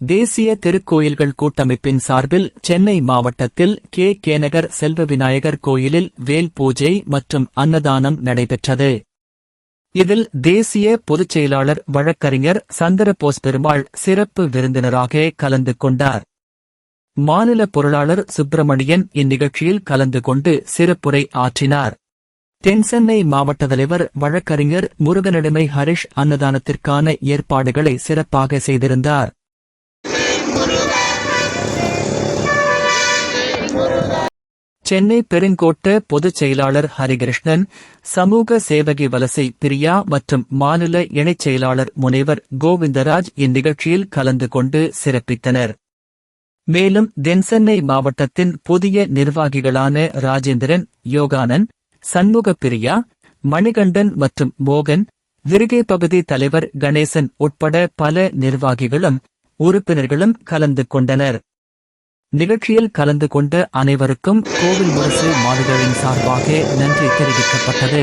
தேசிய திருக்கோயில்கள் கூட்டமைப்பின் சார்பில் சென்னை மாவட்டத்தில் கே. கேநகர் செல்வ விநாயகர் கோயிலில் வேல் பூஜை மற்றும் அன்னதானம் நடைபெற்றது. இதில் தேசிய பொதுச் செயலாளர் வழக்கறிஞர் சந்திரபோஸ் பெருமாள் சிறப்பு விருந்தினராக கலந்து கொண்டார். மாநில பொருளாளர் சுப்பிரமணியன் இந்நிகழ்ச்சியில் கலந்து கொண்டு சிறப்புரை ஆற்றினார். தென்சென்னை மாவட்ட தலைவர் வழக்கறிஞர் முருகனிடமை ஹரிஷ் அன்னதானத்திற்கான ஏற்பாடுகளை சிறப்பாக செய்திருந்தார். சென்னை பெருங்கோட்ட பொதுச் செயலாளர் ஹரிகிருஷ்ணன் சமூக சேவகி வலசை பிரியா மற்றும் மாநில இணைச் செயலாளர் முனைவர் கோவிந்தராஜ் இந்நிகழ்ச்சியில் கலந்து கொண்டு சிறப்பித்தனர். மேலும் தென்சென்னை மாவட்டத்தின் புதிய நிர்வாகிகளான ராஜேந்திரன் யோகானன் சண்முக பிரியா மணிகண்டன் மற்றும் மோகன் விருகை பகுதி தலைவர் கணேசன் உட்பட பல நிர்வாகிகளும் உறுப்பினர்களும் கலந்து கொண்டனர். நிகழ்ச்சியில் கலந்து கொண்ட அனைவருக்கும் கோவில் முரசு மாடுகளின் சார்பாக நன்றி தெரிவிக்கப்பட்டது.